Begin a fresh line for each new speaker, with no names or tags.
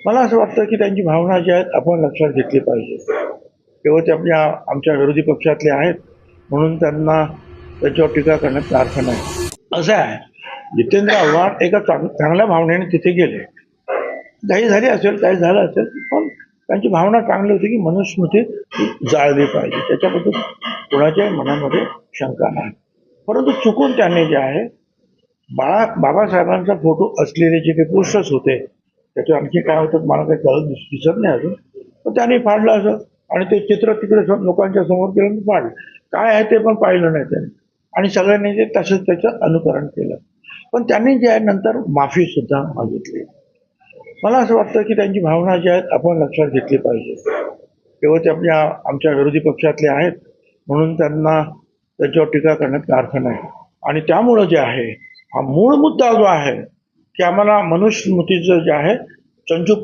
मला असं वाटतं की त्यांची भावना जी आहेत आपण लक्षात घेतली पाहिजे. तेव्हा ते आपल्या आमच्या विरोधी पक्षातले आहेत म्हणून त्यांना त्याच्यावर टीका करण्यात अर्थ नाही. असं आहे. जितेंद्र आव्हाड एका चांग चांगल्या भावनेने तिथे गेले. काही झाली असेल काही झालं असेल पण त्यांची भावना चांगली होती की मनुस्मृती जाळली पाहिजे. त्याच्याबद्दल कोणाच्याही मनामध्ये शंका नाही. परंतु चुकून त्यांनी जे आहे बाळा बाबासाहेबांचा फोटो असलेले जे काही पोस्टर्स होते त्याच्यावर आणखी काय होतं मला काही कळत दिस- दिसत नाही अजून. पण त्यांनी फाडलं असं. आणि ते चित्र तिकडे सम- लोकांच्या समोर केलं फाडलं. काय आहे ते पण पाहिलं नाही त्यांनी. आणि सगळ्यांनी ते तसंच त्याचं अनुकरण केलं. पण त्यांनी जे आहे नंतर माफी सुद्धा मागितली. मला असं वाटतं की त्यांची भावना जी आहेत आपण लक्षात घेतली पाहिजे. केवळ ते आपल्या आमच्या विरोधी पक्षातले आहेत. म्हणून त्यांना त्याच्यावर टीका करण्यात अर्थ नाही. आणि त्यामुळं जे आहे हा मूळ मुद्दा जो आहे की आम्हाला मनुस्मृतीचं जे आहे चंचू